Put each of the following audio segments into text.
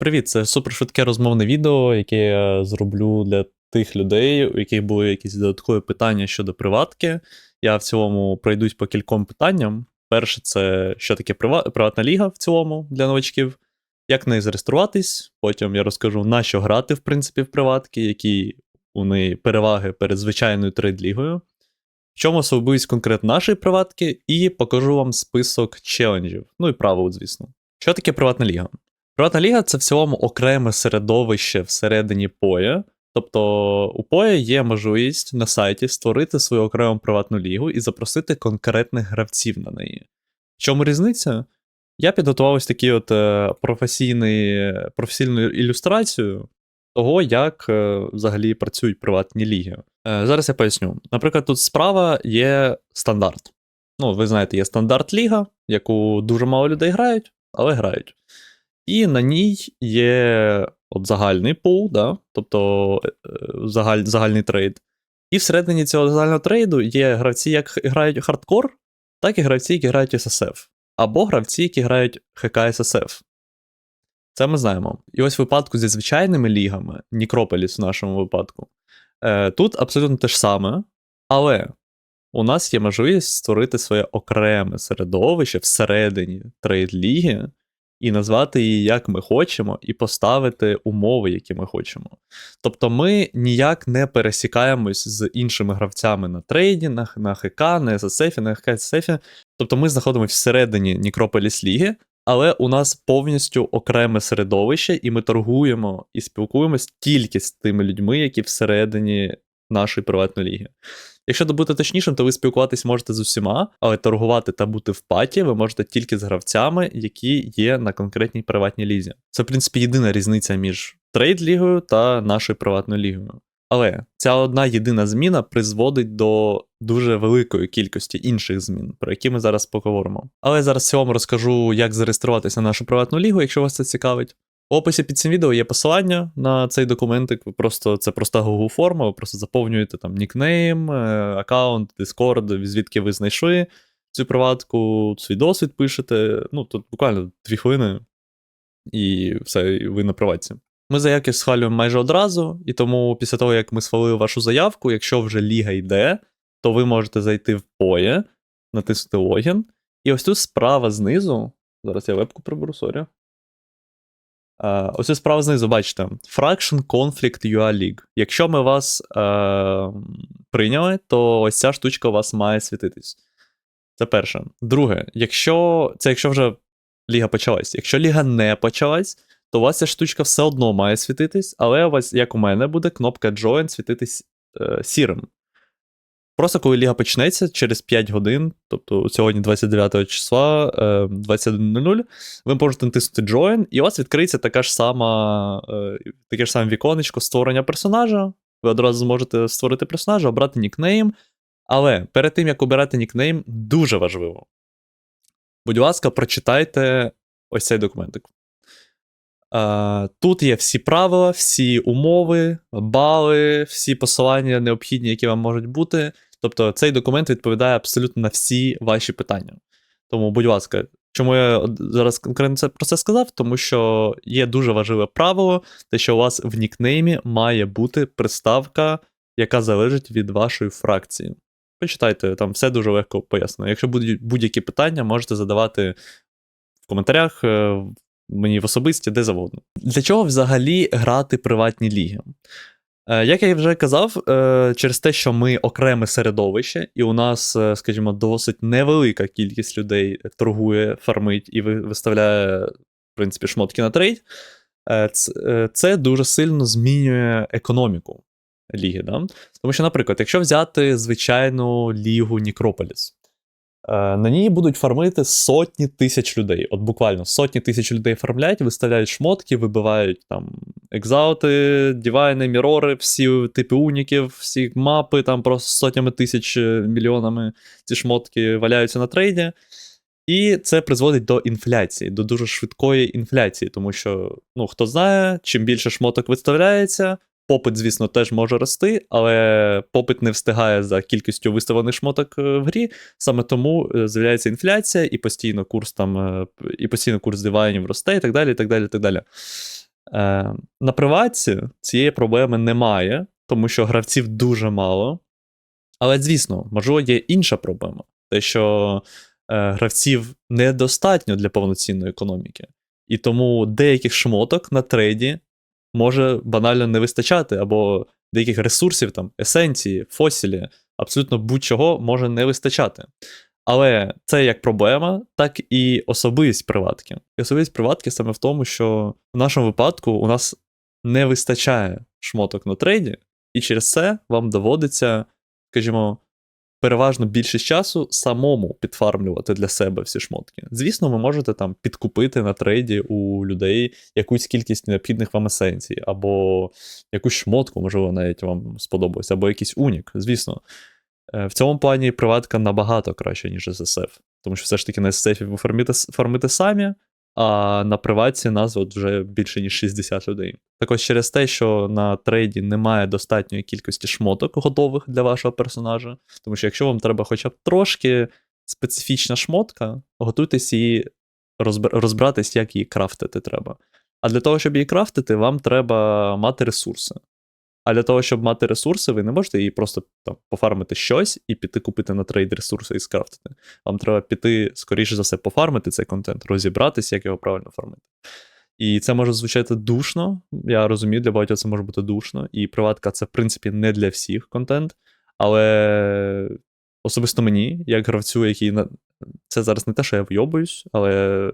Привіт, це супершвидке розмовне відео, яке я зроблю для тих людей, у яких були якісь додаткові питання щодо приватки. Я в цілому пройдусь по кільком питанням. Перше, це що таке приватна ліга в цілому для новачків, як в неї зареєструватись. Потім я розкажу, на що грати, в принципі, в приватки, які у неї переваги перед звичайною трейд-лігою. В чому особливість конкретно нашої приватки, і покажу вам список челенджів. Ну і правил, звісно. Що таке приватна ліга? Приватна ліга це в цілому окреме середовище всередині поя. Тобто у поя є можливість на сайті створити свою окрему приватну лігу і запросити конкретних гравців на неї. В чому різниця? Я підготував ось такі от е, професійний, професійну ілюстрацію того, як е, взагалі працюють приватні ліги. Е, зараз я поясню. Наприклад, тут справа є стандарт. Ну, ви знаєте, є стандарт ліга, яку дуже мало людей грають, але грають. І на ній є от загальний пул, да? тобто е, загаль, загальний трейд. І всередині цього загального трейду є гравці, як грають хардкор, так і гравці, які грають SSF. Або гравці, які грають ХК SSF. Це ми знаємо. І ось в випадку зі звичайними лігами, Нікрополіс в нашому випадку, е, тут абсолютно те ж саме, але у нас є можливість створити своє окреме середовище всередині трейд-ліги і назвати її як ми хочемо, і поставити умови, які ми хочемо. Тобто ми ніяк не пересікаємось з іншими гравцями на трейді, на, на ХК, на SSF, на ХК. Тобто ми знаходимося всередині Нікрополіс Ліги, але у нас повністю окреме середовище, і ми торгуємо і спілкуємось тільки з тими людьми, які всередині нашої приватної ліги. Якщо бути точнішим, то ви спілкуватись можете з усіма, але торгувати та бути в паті ви можете тільки з гравцями, які є на конкретній приватній лізі. Це, в принципі, єдина різниця між трейд-лігою та нашою приватною лігою. Але ця одна єдина зміна призводить до дуже великої кількості інших змін, про які ми зараз поговоримо. Але зараз цілому розкажу, як зареєструватися на нашу приватну лігу, якщо вас це цікавить. Описі під цим відео є посилання на цей документик. Ви просто це проста Google форма, ви просто заповнюєте там нікнейм, е, аккаунт, Discord, звідки ви знайшли цю приватку, свій досвід пишете. Ну, тут буквально дві хвилини, і все, і ви на приватці. Ми заявки схвалюємо майже одразу, і тому після того, як ми схвалили вашу заявку, якщо вже ліга йде, то ви можете зайти в POE, натиснути логін. І ось тут справа знизу. Зараз я вебку приберу, сорі. Uh, ось справа знизу, бачите, Fraction Conflict UA League. Якщо ми вас uh, прийняли, то ось ця штучка у вас має світитись. Це перше. Друге, якщо це якщо вже ліга почалась. Якщо ліга не почалась, то у вас ця штучка все одно має світитись, але у вас, як у мене, буде кнопка Join світитись uh, сірим. Просто коли ліга почнеться через 5 годин, тобто сьогодні 29 числа 21.00, ви можете натиснути Join, і у вас відкриється така ж сама, таке ж саме віконечко створення персонажа. Ви одразу зможете створити персонажа, обрати нікнейм. Але перед тим, як обирати нікнейм, дуже важливо. Будь ласка, прочитайте ось цей документик. Тут є всі правила, всі умови, бали, всі посилання необхідні, які вам можуть бути. Тобто цей документ відповідає абсолютно на всі ваші питання. Тому, будь ласка, чому я зараз конкретно це про це сказав? Тому що є дуже важливе правило, те, що у вас в нікнеймі має бути приставка, яка залежить від вашої фракції. Почитайте, там все дуже легко пояснено. Якщо будуть будь-які питання, можете задавати в коментарях, е, мені в особисті, де завгодно. Для чого взагалі грати приватні ліги? Як я вже казав, е, через те, що ми окреме середовище, і у нас, е, скажімо, досить невелика кількість людей торгує, фармить і виставляє, в принципі, шмотки на трейд, е, це дуже сильно змінює економіку ліги. Да? Тому що, наприклад, якщо взяти звичайну лігу Нікрополіс, Е, на ній будуть фармити сотні тисяч людей. От буквально сотні тисяч людей фармлять, виставляють шмотки, вибивають там екзаути, дівайни, мірори, всі типи уніків, всі мапи, там просто сотнями тисяч е, мільйонами ці шмотки валяються на трейді. І це призводить до інфляції, до дуже швидкої інфляції, тому що, ну, хто знає, чим більше шмоток виставляється, Попит, звісно, теж може рости, але попит не встигає за кількістю виставлених шмоток е, в грі. Саме тому е, з'являється інфляція, і постійно курс там, і постійно курс дивайнів росте, і так далі. і так далі, і так далі. Е, на приватці цієї проблеми немає, тому що гравців дуже мало. Але, звісно, можливо, є інша проблема: те, що е, гравців недостатньо для повноцінної економіки. І тому деяких шмоток на трейді може банально не вистачати, або деяких ресурсів, там, есенції, фосілі, абсолютно будь-чого може не вистачати. Але це як проблема, так і особливість приватки. І особливість приватки саме в тому, що в нашому випадку у нас не вистачає шмоток на трейді, і через це вам доводиться, скажімо, переважно більшість часу самому підфармлювати для себе всі шмотки. Звісно, ви можете там підкупити на трейді у людей якусь кількість необхідних вам есенцій, або якусь шмотку, можливо, навіть вам сподобалось, або якийсь унік, звісно. Е, в цьому плані приватка набагато краще, ніж SSF. Тому що все ж таки на SSF ви фармите, фармите самі, а на приватці нас от вже більше ніж 60 людей. Так ось через те, що на трейді немає достатньої кількості шмоток готових для вашого персонажа. Тому що якщо вам треба хоча б трошки специфічна шмотка, готуйтесь її розбиратись, як її крафтити треба. А для того, щоб її крафтити, вам треба мати ресурси. А для того, щоб мати ресурси, ви не можете її просто там, пофармити щось і піти купити на трейд ресурси і скрафтити. Вам треба піти, скоріше за все, пофармити цей контент, розібратися, як його правильно фармити. І це може звучати душно. Я розумію, для багатьох це може бути душно. І приватка це, в принципі, не для всіх контент. Але особисто мені, як гравцю, який на це зараз не те, що я вйобуюсь, але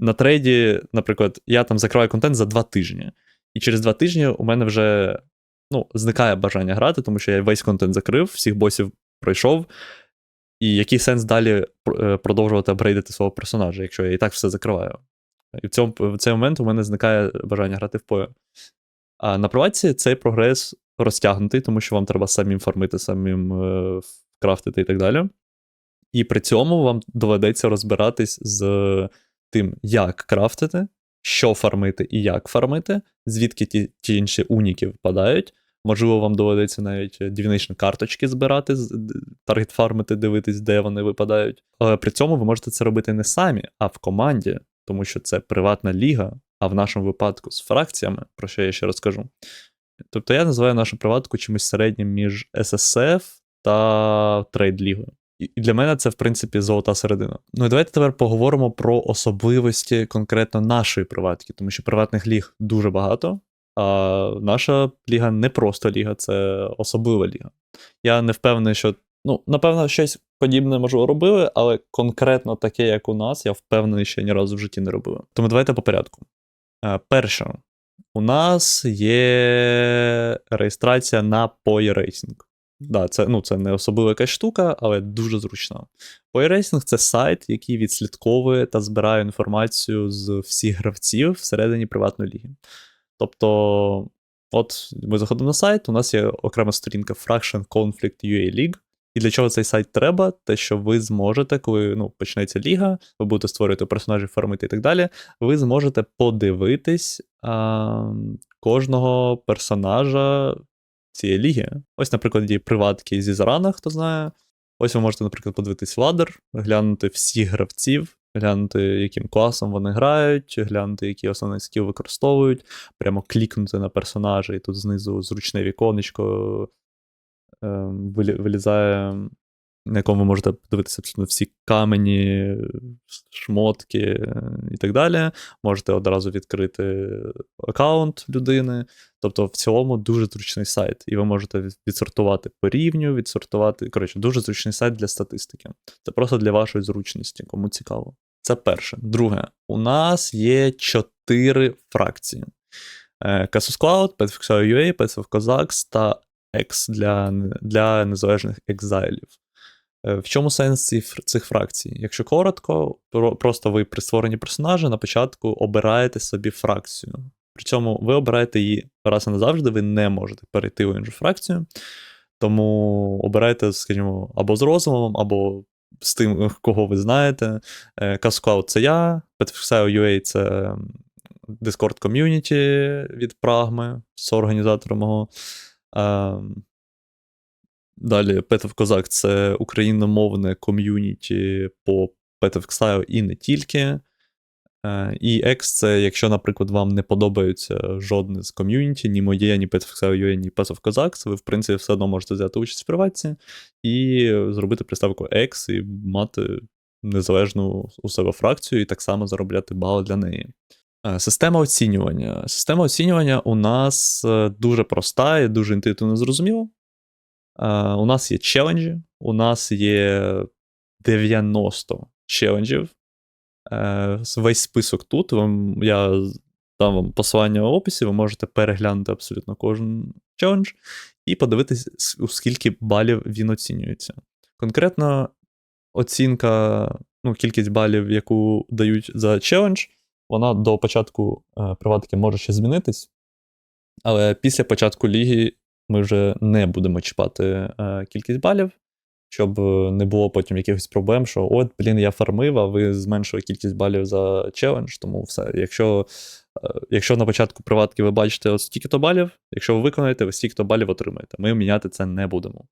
на трейді, наприклад, я там закриваю контент за два тижні. І через два тижні у мене вже ну, зникає бажання грати, тому що я весь контент закрив, всіх босів пройшов. І який сенс далі е, продовжувати апгрейдити свого персонажа, якщо я і так все закриваю. І в цьому, в цей момент у мене зникає бажання грати в пою. А на приватці цей прогрес розтягнутий, тому що вам треба самим фармити, самим е, крафтити і так далі. І при цьому вам доведеться розбиратись з тим, як крафтити, що фармити і як фармити, звідки ті ті інші уніки впадають. Можливо, вам доведеться навіть дівничні карточки збирати, таргет фармити, дивитись, де вони випадають. Але при цьому ви можете це робити не самі, а в команді, тому що це приватна ліга, а в нашому випадку з фракціями, про що я ще розкажу. Тобто я називаю нашу приватку чимось середнім між SSF та трейд-лігою. І для мене це, в принципі, золота середина. Ну і давайте тепер поговоримо про особливості конкретно нашої приватки, тому що приватних ліг дуже багато, а наша ліга не просто ліга, це особлива ліга. Я не впевнений, що. Ну, напевно, щось подібне, можливо, робили, але конкретно таке, як у нас, я впевнений, що ні разу в житті не робили. Тому давайте по порядку. Е, перше, у нас є реєстрація на PoyRacing. Да, це ну, це не особлива якась штука, але дуже зручна. PowerRacing — це сайт, який відслідковує та збирає інформацію з всіх гравців всередині приватної ліги. Тобто, от ми заходимо на сайт, у нас є окрема сторінка Fraction Conflict UA League. І для чого цей сайт треба? Те, що ви зможете, коли ну, почнеться ліга, ви будете створювати персонажів, фармити і так далі, ви зможете подивитись а, кожного персонажа цієї ліги. Ось, наприклад, є приватки зі Зарана, хто знає. Ось ви можете, наприклад, подивитись ладер, глянути всіх гравців, глянути, яким класом вони грають, глянути, які основні скіл використовують, прямо клікнути на персонажа, і тут знизу зручне віконечко ем, вилізає на якому ви можете подивитися абсолютно всі камені, шмотки е, і так далі. Можете одразу відкрити аккаунт людини. Тобто, в цілому дуже зручний сайт, і ви можете відсортувати по рівню, відсортувати. Коротше, дуже зручний сайт для статистики. Це просто для вашої зручності, кому цікаво. Це перше. Друге, у нас є чотири фракції: Casus Cloud, Petfix.ua, Petfix Cossacks та X для для незалежних екзайлів. Е, в чому сенс цих фракцій? Якщо коротко, просто ви при створенні персонажа на початку обираєте собі фракцію. Причому ви обираєте її раз і назавжди, ви не можете перейти в іншу фракцію. Тому обирайте, скажімо, або з розумом, або з тим, кого ви знаєте. Каскаут це я, Petfixio.ua це Discord ком'юніті від Прагми, з організатором мого. Далі Петов Козак це україномовне ком'юніті по Петов Style і не тільки. Е, І X це якщо, наприклад, вам не подобаються жодне з ком'юніті, ні моє, ні PetFXUA, ні of Cossacks, ви, в принципі, все одно можете взяти участь в приватці і зробити приставку X і мати незалежну у себе фракцію, і так само заробляти бали для неї. Е, Система оцінювання. Система оцінювання у нас е, дуже проста і дуже інтуїтивно зрозуміла. Е, У нас є челенджі, у нас є 90 челенджів. Е, Весь список тут. Вам, я дам вам посилання в описі, ви можете переглянути абсолютно кожен челендж і подивитись, у скільки балів він оцінюється. Конкретно оцінка, ну, кількість балів, яку дають за челендж, вона до початку е, приватки може ще змінитись. Але після початку ліги ми вже не будемо чіпати е, кількість балів, щоб не було потім якихось проблем, що от, блін, я фармив, а ви зменшили кількість балів за челендж, тому все. Якщо, е, якщо на початку приватки ви бачите от стільки-то балів, якщо ви виконаєте, ви стільки-то балів отримаєте. Ми міняти це не будемо.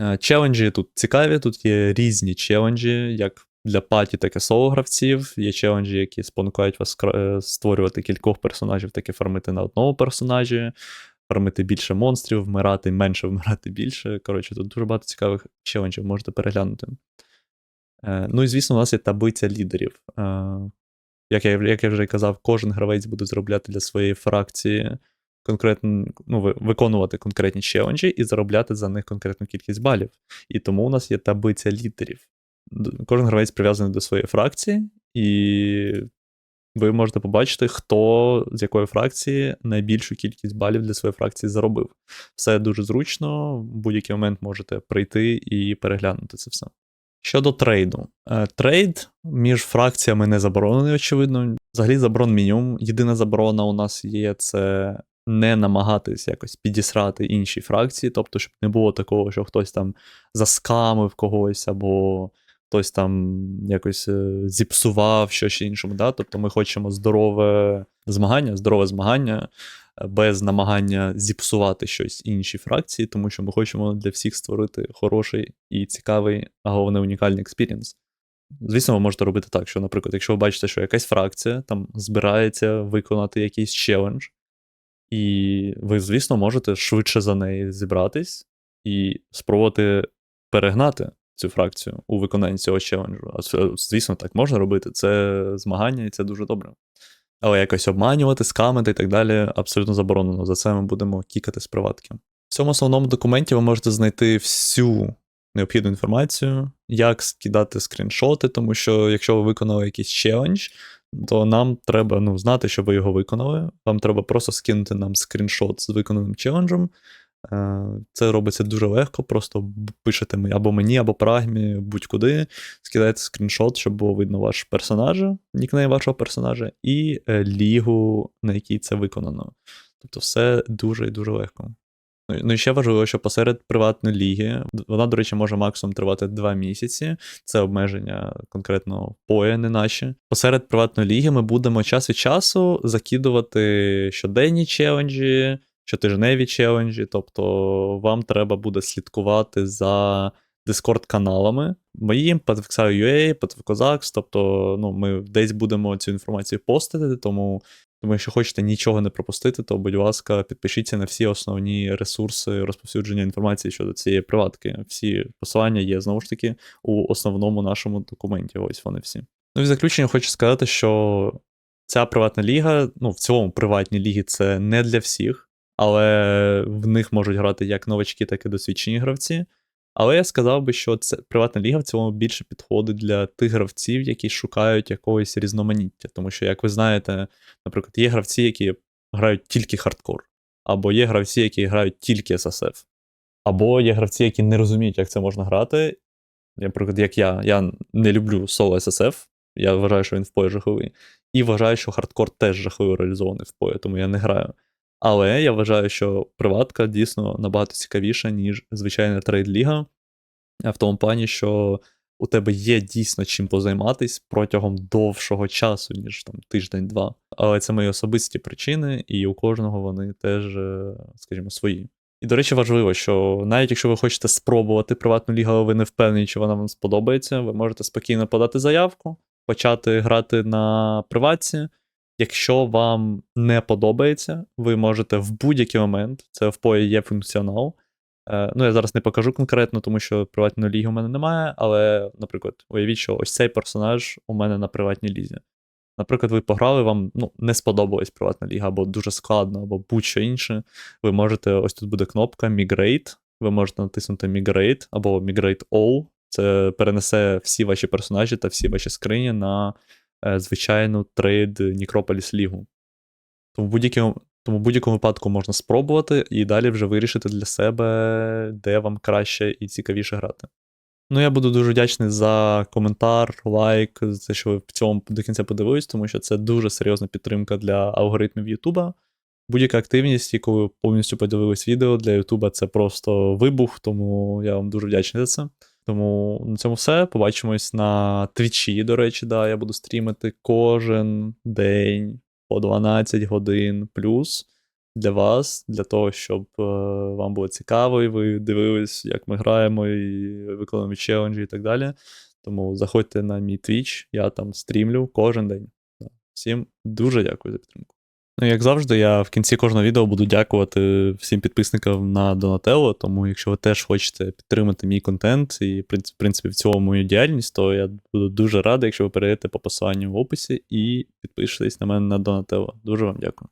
Е, Челенджі тут цікаві, тут є різні челенджі, як для паті, так і соло гравців. Є челенджі, які спонукають вас е, створювати кількох персонажів, так і фармити на одному персонажі, фармити більше монстрів, вмирати менше, вмирати більше. Коротше, тут дуже багато цікавих челенджів можете переглянути. Е, Ну і звісно, у нас є таблиця лідерів. Е, Як я, як я вже казав, кожен гравець буде зробляти для своєї фракції конкретно, ну, виконувати конкретні челенджі і заробляти за них конкретну кількість балів. І тому у нас є таблиця лідерів. Кожен гравець прив'язаний до своєї фракції, і ви можете побачити, хто з якої фракції найбільшу кількість балів для своєї фракції заробив. Все дуже зручно, в будь-який момент можете прийти і переглянути це все. Щодо трейду. Е, Трейд між фракціями не заборонений, очевидно. Взагалі заборон мінімум. Єдина заборона у нас є це не намагатись якось підісрати інші фракції, тобто, щоб не було такого, що хтось там заскамив когось, або хтось там якось е, зіпсував щось іншому. Да? Тобто ми хочемо здорове змагання, здорове змагання е, без намагання зіпсувати щось іншій фракції, тому що ми хочемо для всіх створити хороший і цікавий, а головне унікальний експірієнс. Звісно, ви можете робити так, що, наприклад, якщо ви бачите, що якась фракція там збирається виконати якийсь челендж, і ви, звісно, можете швидше за неї зібратись і спробувати перегнати цю фракцію у виконанні цього челенджу. А звісно, так можна робити. Це змагання, і це дуже добре. Але якось обманювати, скамити і так далі абсолютно заборонено. За це ми будемо кікати з приватки. В цьому основному документі ви можете знайти всю необхідну інформацію, як скидати скріншоти, тому що якщо ви виконали якийсь челендж, то нам треба ну, знати, що ви його виконали. Вам треба просто скинути нам скріншот з виконаним челенджем. Е, Це робиться дуже легко, просто пишете або мені, або прагмі, будь-куди, скидаєте скріншот, щоб було видно ваш персонаж, нікнейм вашого персонажа, і е, лігу, на якій це виконано. Тобто все дуже і дуже легко. Ну, і- Ну ще важливо, що посеред приватної ліги, вона, до речі, може максимум тривати 2 місяці. Це обмеження конкретно поє, не наші. Посеред приватної ліги ми будемо час від часу закидувати щоденні челенджі, щотижневі челенджі. Тобто вам треба буде слідкувати за Discord-каналами моїм, PetFXUA, PetFCosax, тобто ну, ми десь будемо цю інформацію постити, тому тому, якщо хочете нічого не пропустити, то, будь ласка, підпишіться на всі основні ресурси розповсюдження інформації щодо цієї приватки. Всі посилання є знову ж таки у основному нашому документі. Ось вони всі. Ну і в заключення хочу сказати, що ця приватна ліга, ну, в цілому приватні ліги це не для всіх, але в них можуть грати як новачки, так і досвідчені гравці. Але я сказав би, що це приватна ліга в цілому більше підходить для тих гравців, які шукають якогось різноманіття. Тому що, як ви знаєте, наприклад, є гравці, які грають тільки хардкор, або є гравці, які грають тільки SSF, або є гравці, які не розуміють, як це можна грати. Наприклад, як я, я не люблю соло SSF, я вважаю, що він в пої жахливий. І вважаю, що хардкор теж жахливо реалізований в пої, тому я не граю. Але я вважаю, що приватка дійсно набагато цікавіша, ніж звичайна трейд-ліга. В тому плані, що у тебе є дійсно чим позайматись протягом довшого часу, ніж там тиждень-два. Але це мої особисті причини, і у кожного вони теж, е, скажімо, свої. І, до речі, важливо, що навіть якщо ви хочете спробувати приватну лігу, але ви не впевнені, чи вона вам сподобається, ви можете спокійно подати заявку. почати грати на приватці. Якщо вам не подобається, ви можете в будь-який момент, це в пої є функціонал. Е, ну, я зараз не покажу конкретно, тому що приватної ліги у мене немає, але, наприклад, уявіть, що ось цей персонаж у мене на приватній лізі. Наприклад, ви пограли, вам ну, не сподобалась приватна ліга, або дуже складно, або будь-що інше. Ви можете, ось тут буде кнопка Migrate. Ви можете натиснути Migrate або Migrate All. Це перенесе всі ваші персонажі та всі ваші скрині на звичайну трейд Necropolis лігу. Тому в будь-якому, тому в будь-якому випадку можна спробувати і далі вже вирішити для себе, де вам краще і цікавіше грати. Ну, я буду дуже вдячний за коментар, лайк, за те, що ви в цьому до кінця подивились, тому що це дуже серйозна підтримка для алгоритмів Ютуба. Будь-яка активність, яку ви повністю подивились відео для Ютуба, це просто вибух, тому я вам дуже вдячний за це. Тому на цьому все. Побачимось на твічі, до речі, да, я буду стрімити кожен день по 12 годин плюс для вас, для того, щоб е, вам було цікаво, і ви дивились, як ми граємо, і виконуємо челенджі і так далі. Тому заходьте на мій Twitch, я там стрімлю кожен день. Всім дуже дякую за підтримку. Ну, як завжди, я в кінці кожного відео буду дякувати всім підписникам на Донателло, тому якщо ви теж хочете підтримати мій контент і, в принципі- в цьому мою діяльність, то я буду дуже радий, якщо ви перейдете по посиланню в описі і підпишетесь на мене на Донателло. Дуже вам дякую.